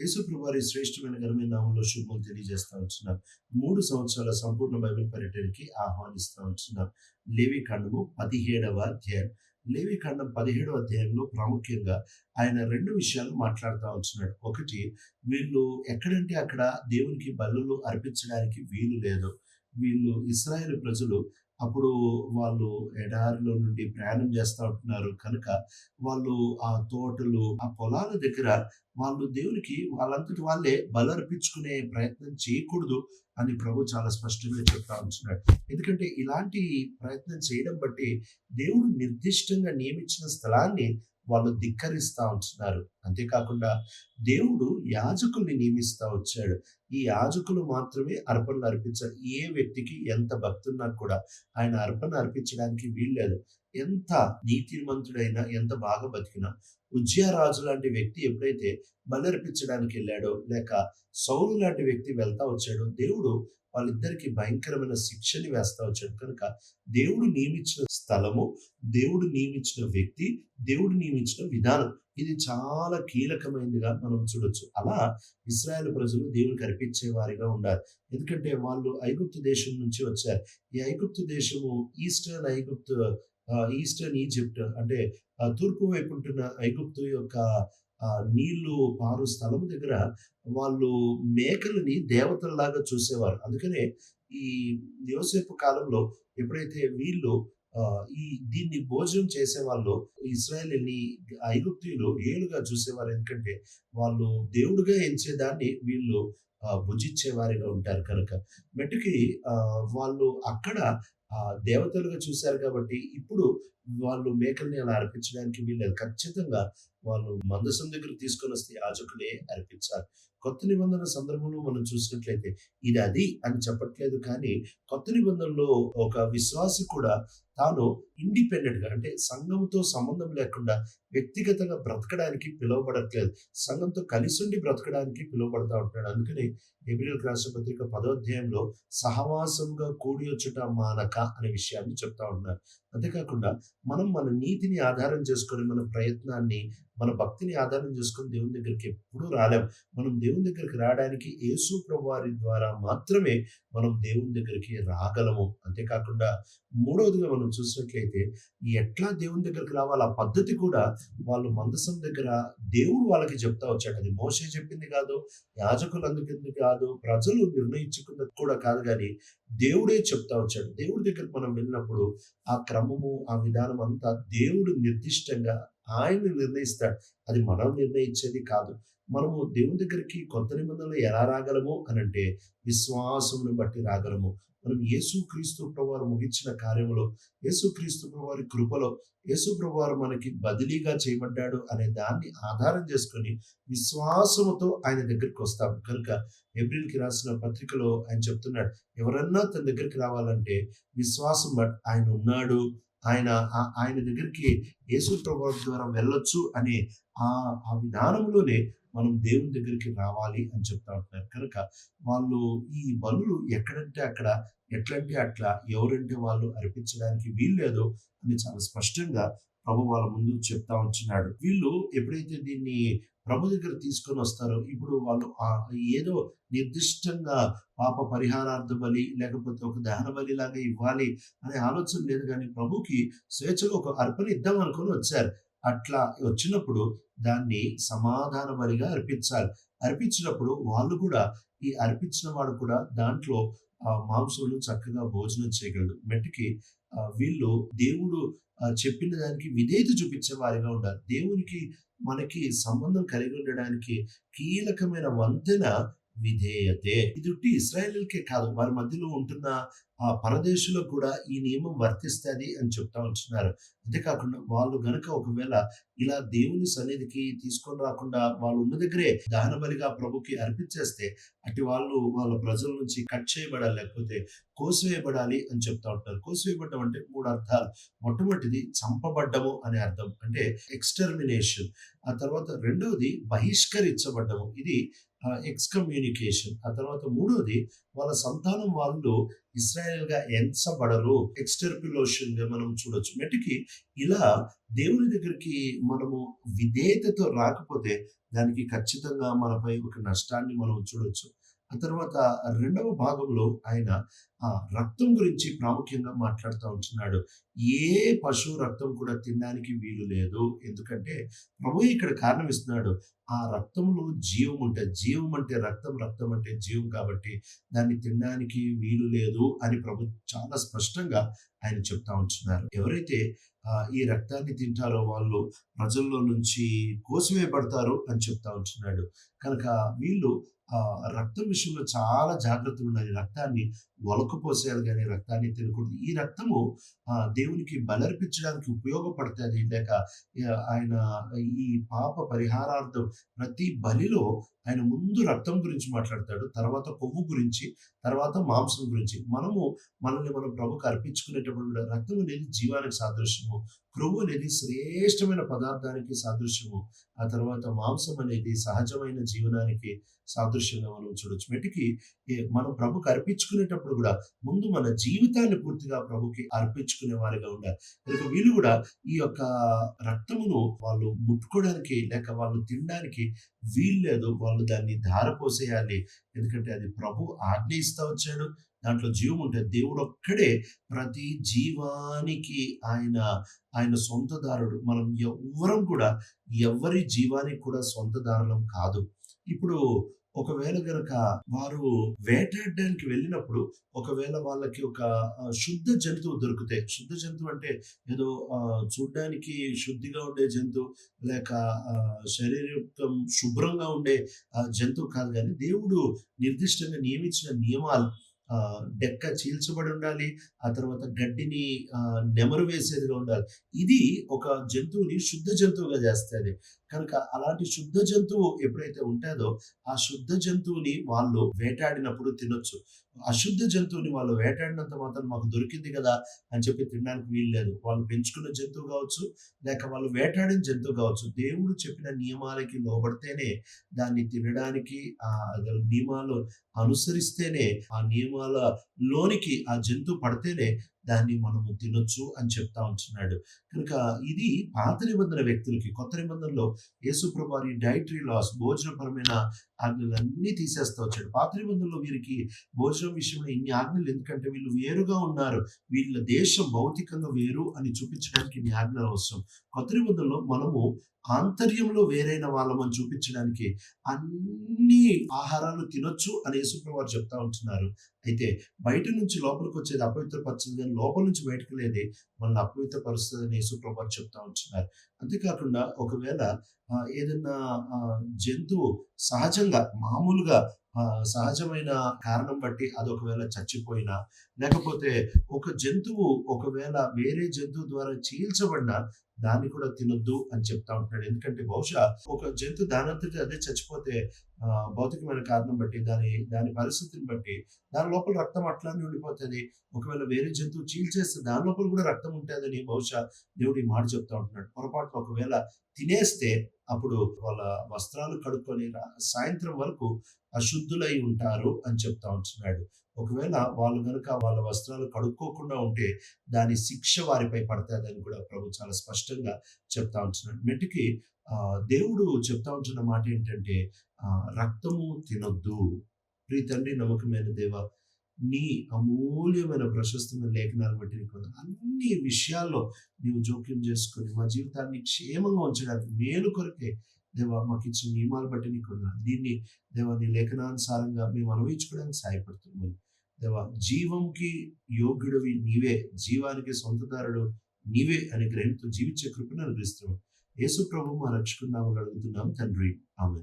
యేసుప్రభు శ్రేష్ఠమైన శ్రేష్టమైన ఘనమైన నామంలో శుభములు తెలియజేస్తా ఉంటున్నాం. మూడు సంవత్సరాల సంపూర్ణ బైబిల్ పర్యటనకి ఆహ్వానిస్తూ ఉంటున్నాం. లేవి ఖండము పదిహేడవ అధ్యాయం. లేవి ఖండం పదిహేడవ అధ్యాయంలో ప్రాముఖ్యంగా ఆయన రెండు విషయాలు మాట్లాడుతూ ఉంటున్నాడు. ఒకటి వీళ్ళు ఎక్కడంటే అక్కడ దేవునికి బల్లులు అర్పించడానికి వీలు లేదు. వీళ్ళు ఇస్రాయేల్ ప్రజలు అప్పుడు వాళ్ళు ఎడారిలో నుండి ప్రయాణం చేస్తూ ఉంటున్నారు. కనుక వాళ్ళు ఆ తోటలు ఆ పొలాల దగ్గర వాళ్ళు దేవునికి వాళ్ళంతటి వాళ్ళే బలర్పించుకునే ప్రయత్నం చేయకూడదు అని ప్రభు చాలా స్పష్టంగా చెప్తా ఉంటున్నాడు. ఎందుకంటే ఇలాంటి ప్రయత్నం చేయడం బట్టి దేవుడు నిర్దిష్టంగా నియమించిన స్థలాన్ని వాళ్ళు ధిక్కరిస్తూ ఉంటున్నారు. అంతేకాకుండా దేవుడు యాజకుల్ని నియమిస్తూ వచ్చాడు. ఈ యాజకులు మాత్రమే అర్పణలు అర్పించాలి ఏ వ్యక్తికి ఎంత భక్తున్నా కూడా ఆయన అర్పణ అర్పించడానికి వీల్లేదు. ఎంత నీతిమంతుడైనా ఎంత బాగా బతికినా ఉజ్జయరాజు లాంటి వ్యక్తి ఎప్పుడైతే బలర్పించడానికి వెళ్ళాడో లేక సౌలు లాంటి వ్యక్తి వెళ్తా వచ్చాడో దేవుడు వాళ్ళిద్దరికి భయంకరమైన శిక్షని వేస్తా వచ్చాడు. కనుక దేవుడు నియమించిన స్థలము దేవుడు నియమించిన వ్యక్తి దేవుడు నియమించిన విధానం ఇది చాలా కీలకమైనదిగా మనం చూడొచ్చు. అలా ఇస్రాయేల్ ప్రజలు దేవునికి అర్పించే వారిగా ఉండాలి. ఎందుకంటే వాళ్ళు ఐగుప్తు దేశం నుంచి వచ్చారు. ఈ ఐగుప్తు దేశము ఈస్టర్న్ ఐగుప్తు ఈస్టర్న్ ఈజిప్ట్ అంటే తూర్పు వైపు ఉంటున్న ఐగుప్తు యొక్క నీళ్ళు పారు స్థలం దగ్గర వాళ్ళు మేకలని దేవతల్లాగా చూసేవారు. అందుకనే ఈ యోసేపు కాలంలో ఎప్పుడైతే వీళ్ళు ఈ దీన్ని భోజనం చేసే వాళ్ళు ఇస్రాయల్ని ఐగుప్తీయులు ఏలుగా చూసేవారు. ఎందుకంటే వాళ్ళు దేవుడుగా ఎంచేదాన్ని వీళ్ళు భుజించే వారిగా ఉంటారు కనుక. మెట్టుకి వాళ్ళు అక్కడ దేవతలుగా చూశారు కాబట్టి ఇప్పుడు వాళ్ళు మేకల్ని అలా అర్పించడానికి వీళ్ళు ఖచ్చితంగా వాళ్ళు మందసం దగ్గర తీసుకొని వస్తే యాజకులే అర్పించాలి. కొత్త నిబంధన సందర్భంలో మనం చూసినట్లయితే ఇది అది అని చెప్పట్లేదు కానీ కొత్త నిబంధనలో ఒక విశ్వాసి కూడా తాను ఇండిపెండెంట్గా అంటే సంఘంతో సంబంధం లేకుండా వ్యక్తిగతంగా బ్రతకడానికి పిలువబడట్లేదు. సంఘంతో కలిసి ఉండి బ్రతకడానికి పిలువబడతా ఉంటున్నాడు. అందుకని ఏప్రిల్ రాష్ట్ర పత్రిక పదోధ్యాయంలో సహవాసంగా కూడి వచ్చుట మానక అనే విషయాన్ని చెప్తా ఉంటున్నారు అంతేకాకుండా మనం మన నీతిని ఆధారం చేసుకొని మన ప్రయత్నాన్ని మన భక్తిని ఆధారం చేసుకొని దేవుని దగ్గరికి ఎప్పుడూ రాలేం. మనం దేవుని దగ్గరికి రావడానికి యేసు ప్రభువారి ద్వారా మాత్రమే మనం దేవుని దగ్గరికి రాగలము. అంతేకాకుండా మూడవదిగా మనం చూసినట్లయితే ఎట్లా దేవుని దగ్గరికి రావాలి? ఆ పద్ధతి కూడా వాళ్ళు మందసం దగ్గర దేవుడు వాళ్ళకి చెప్తా వచ్చాడు. అది మోసే చెప్పింది కాదు యాజకులు అందుకుంది కాదు ప్రజలు నిర్ణయించుకున్నది కూడా కాదు కానీ దేవుడే చెప్తా వచ్చాడు. దేవుడి దగ్గరికి మనం వెళ్ళినప్పుడు ఆ క్రమము ఆ విధానం అంతా దేవుడు నిర్దిష్టంగా ఆయన నిర్ణయిస్తాడు. అది మనం నిర్ణయించేది కాదు. మనము దేవుని దగ్గరికి కొత్త నిబంధనలు ఎలా రాగలము అని అంటే విశ్వాసమును బట్టి రాగలము. మనం యేసు క్రీస్తు ప్రభువారు ముగించిన కార్యములో యేసు క్రీస్తు ప్రభువారి కృపలో యేసు ప్రభువారు మనకి బదిలీగా చేయబడ్డాడు అనే దాన్ని ఆధారం చేసుకొని విశ్వాసముతో ఆయన దగ్గరికి వస్తాం. కనుక ఏప్రిల్కి రాసిన పత్రికలో ఆయన చెప్తున్నాడు ఎవరన్నా తన దగ్గరికి రావాలంటే విశ్వాసం ఆయన ఉన్నాడు. ఆయన ఆయన దగ్గరికి యేసు ప్రభావం ద్వారా వెళ్ళొచ్చు అనే ఆ ఆ విధానంలోనే మనం దేవుని దగ్గరికి రావాలి అని చెప్తా ఉంటున్నారు. కనుక వాళ్ళు ఈ బలులు ఎక్కడంటే అక్కడ ఎట్లంటే అట్లా ఎవరంటే వాళ్ళు అర్పించడానికి వీల్లేదు అని చాలా స్పష్టంగా ప్రభు వాళ్ళ ముందు చెప్తా ఉంటున్నాడు. వీళ్ళు ఎప్పుడైతే దీన్ని ప్రభు దగ్గర తీసుకొని వస్తారు. ఇప్పుడు వాళ్ళు ఏదో నిర్దిష్టంగా పాప పరిహారార్థ బలి లేకపోతే ఒక దహన బలి లాగా ఇవ్వాలి అనే ఆలోచన లేదు. కానీ ప్రభుకి స్వేచ్ఛగా ఒక అర్పణ ఇద్దాం అనుకుని వచ్చారు. అట్లా వచ్చినప్పుడు దాన్ని సమాధాన బలిగా అర్పించాలి. అర్పించినప్పుడు వాళ్ళు కూడా ఈ అర్పించిన వాడు కూడా దాంట్లో మాంసములు చక్కగా భోజనం చేయగలడు. మెట్టుకి వీళ్ళు దేవుడు చెప్పిన దానికి విధేయత చూపించే వారిగా ఉండాలి. దేవునికి మనకి సంబంధం కలిగి ఉండడానికి కీలకమైన వంతెన విధేయతే. ఇది ఉట్టి కాదు వారి మధ్యలో ఉంటున్న ఆ పరదేశంలో కూడా ఈ నియమం వర్తిస్తుంది అని చెప్తా ఉంటున్నారు. అంతేకాకుండా వాళ్ళు గనుక ఒకవేళ ఇలా దేవుని సన్నిధికి తీసుకొని రాకుండా వాళ్ళు ఉన్న దగ్గరే దహన బలిగా ప్రభుకి అర్పించేస్తే అటు వాళ్ళు వాళ్ళ ప్రజల నుంచి కట్ చేయబడాలి లేకపోతే కోసివేయబడాలి అని చెప్తా ఉంటారు కోసివేయబడ్డం అంటే మూడు అర్థాలు. మొట్టమొదటిది చంపబడ్డము అనే అర్థం అంటే ఎక్స్టర్మినేషన్. ఆ తర్వాత రెండవది బహిష్కరించబడ్డము. ఇది ఎక్స్‌కమ్యూనికేషన్. ఆ తర్వాత మూడోది వాళ్ళ సంతానం వాళ్ళు ఇస్రాయల్గా ఎంచబడరు. ఎక్స్‌టర్పిలోషన్‌గా మనం చూడొచ్చు. మెట్టుకి ఇలా దేవుని దగ్గరికి మనము విధేయతతో రాకపోతే దానికి ఖచ్చితంగా మనపై ఒక నష్టాన్ని మనం చూడొచ్చు. ఆ తర్వాత రెండవ భాగంలో ఆయన ఆ రక్తం గురించి ప్రాముఖ్యంగా మాట్లాడుతూ ఉంటున్నాడు. ఏ పశువు రక్తం కూడా తినడానికి వీలు లేదు. ఎందుకంటే ప్రభు ఇక్కడ కారణం ఇస్తున్నాడు. ఆ రక్తంలో జీవం ఉంటే జీవం అంటే రక్తం, రక్తం అంటే జీవం కాబట్టి దాన్ని తినడానికి వీలు లేదు అని ప్రభు చాలా స్పష్టంగా ఆయన చెప్తా ఉంటున్నారు. ఎవరైతే ఈ రక్తాన్ని తింటారో వాళ్ళు ప్రజల్లో నుంచి కోసివేయబడతారు అని చెప్తా ఉంటున్నాడు. కనుక వీళ్ళు రక్తం విషయంలో చాలా జాగ్రత్తలు ఉండాలి రక్తాన్ని వలకపోసేయాలి కానీ రక్తాన్ని తినకూడదు. ఈ రక్తము దేవునికి బలర్పించడానికి ఉపయోగపడుతుంది లేక ఆయన ఈ పాప పరిహారార్థం ప్రతి బలిలో ఆయన ముందు రక్తం గురించి మాట్లాడతాడు. తర్వాత కొవ్వు గురించి, తర్వాత మాంసం గురించి. మనము మనల్ని మనం ప్రభువుకి అర్పించుకునేటప్పుడు కూడా రక్తం అనేది జీవానికి సాదృశ్యము. క్రొవ్వు అనేది శ్రేష్టమైన పదార్థానికి సాదృశ్యము. ఆ తర్వాత మాంసం అనేది సహజమైన జీవనానికి సాదృశ్యంగా మనం చూడొచ్చు. మెటికి మనం ప్రభువుకి అర్పించుకునేటప్పుడు కూడా ముందు మన జీవితాన్ని పూర్తిగా ప్రభుకి అర్పించుకునే వారిగా ఉండాలి. కనుక వీళ్ళు కూడా ఈ యొక్క రక్తమును వాళ్ళు ముట్టుకోవడానికి లేక వాళ్ళు తినడానికి వీల్లేదు. వాళ్ళు దాన్ని ధారపోసేయాలి. ఎందుకంటే అది ప్రభు ఆజ్ఞ ఇస్తా వచ్చాడు. దాంట్లో జీవం ఉంటే దేవుడు ఒక్కడే ప్రతి జీవానికి ఆయన, ఆయన సొంతదారుడు. మనం ఎవ్వరం కూడా ఎవ్వరి జీవానికి కూడా సొంతదారులం కాదు. ఇప్పుడు ఒకవేళ గనక వారు వేటాడడానికి వెళ్ళినప్పుడు ఒకవేళ వాళ్ళకి ఒక శుద్ధ జంతువు దొరికితే శుద్ధ జంతువు అంటే ఏదో చూడ్డానికి శుద్ధిగా ఉండే జంతువు లేక శరీరం శుభ్రంగా ఉండే జంతువు కాదు కానీ దేవుడు నిర్దిష్టంగా నియమించిన నియమాలు డెక్క చీల్చబడి ఉండాలి. ఆ తర్వాత గడ్డిని నెమరు వేసేదిగా ఉండాలి. ఇది ఒక జంతువుని శుద్ధ జంతువుగా చేస్తుంది కనుక అలాంటి శుద్ధ జంతువు ఎప్పుడైతే ఉంటుందో ఆ శుద్ధ జంతువుని వాళ్ళు వేటాడినప్పుడు తినొచ్చు. అశుద్ధ జంతువుని వాళ్ళు వేటాడినంత మాత్రం మాకు దొరికింది కదా అని చెప్పి తినడానికి వీల్లేదు. వాళ్ళు పెంచుకున్న జంతువు కావచ్చు లేక వాళ్ళు వేటాడిన జంతువు కావచ్చు దేవుడు చెప్పిన నియమాలకి లోబడితేనే దాన్ని తినడానికి ఆ నియమాలు అనుసరిస్తేనే ఆ నియమాల లోనికి ఆ జంతువు పడితేనే దాన్ని మనము తినొచ్చు అని చెప్తా ఉంటున్నాడు. కనుక ఇది పాత నిబంధన వ్యక్తులకి. కొత్త నిబంధనలో యేసుప్రభు వారి డైటరీ లాస్ భోజనపరమైన ఆజ్ఞలన్నీ తీసేస్తా వచ్చాడు. పాత నిబంధనలో వీరికి భోజనం విషయంలో ఇన్ని ఆజ్ఞలు ఎందుకంటే వీళ్ళు వేరుగా ఉన్నారు. వీళ్ళ దేశం భౌతికంగా వేరు అని చూపించడానికి ఇన్ని ఆజ్ఞలు అవసరం. కొత్త నిబంధనలో మనము ఆంతర్యంలో వేరైన వాళ్ళమని చూపించడానికి అన్ని ఆహారాలు తినొచ్చు అని యేసుప్రభు వారు చెప్తా ఉంటున్నారు. అయితే బయట నుంచి లోపలికి వచ్చేది అపవిత్రపరచదు కానీ లోపల నుంచి బయటకు లేదే మనల్ని అపవిత్రపరుస్తదని యేసుప్రభు వారు చెప్తా ఉంటున్నారు. అంతేకాకుండా ఒకవేళ ఏదైనా ఏదన్నా జంతువు సహజంగా మామూలుగా సహజమైన కారణం బట్టి అది ఒకవేళ చచ్చిపోయినా, లేకపోతే ఒక జంతువు ఒకవేళ వేరే జంతువు ద్వారా చీల్చబడినా దాన్ని కూడా తినొద్దు అని చెప్తా ఉంటాడు ఎందుకంటే బహుశా ఒక జంతు దానంతటి అదే చచ్చిపోతే భౌతికమైన కారణం బట్టి దాని, దాని పరిస్థితిని బట్టి దాని లోపల రక్తం అట్లానే ఉండిపోతది. ఒకవేళ వేరే జంతువు చీల్చేస్తే దాని లోపల కూడా రక్తం ఉంటుందని బహుశా దేవుడు ఈ మాట చెప్తా ఉంటున్నాడు. పొరపాటు ఒకవేళ తినేస్తే అప్పుడు వాళ్ళ వస్త్రాలు కడుక్కొని సాయంత్రం వరకు అశుద్ధులై ఉంటారు అని చెప్తా ఉంటున్నాడు. ఒకవేళ వాళ్ళు కనుక వాళ్ళ వస్త్రాలు కడుక్కోకుండా ఉంటే దాని శిక్ష వారిపై పడుతుందని కూడా ప్రభు చాలా స్పష్టంగా చెప్తా ఉంటున్నాడు. మెట్టుకి దేవుడు చెప్తా ఉంటున్న మాట ఏంటంటే రక్తము తినొద్దు. ప్రీతండి తండ్రి నమ్మకమైన దేవా! నీ అమూల్యమైన ప్రశస్తమైన లేఖనాలు బట్టి నీకు అన్ని విషయాల్లో నీవు జోక్యం చేసుకొని మా జీవితాన్ని క్షేమంగా ఉంచడానికి మేలు కొరకే దేవ మాకు ఇచ్చిన నియమాలు బట్టి నీకు దీన్ని దేవ నీ లేఖనానుసారంగా మేము అనుభవించుకోవడానికి సహాయపడుతున్నాం దేవ జీవంకి యోగ్యుడివి నీవే జీవానికి సొంతదారుడు నీవే అని గ్రహంతో జీవించే కృపను అనుగ్రహిస్తున్నాం యేసు ప్రభు మా రక్షకున్నామని అడుగుతున్నాం తండ్రి. ఆమె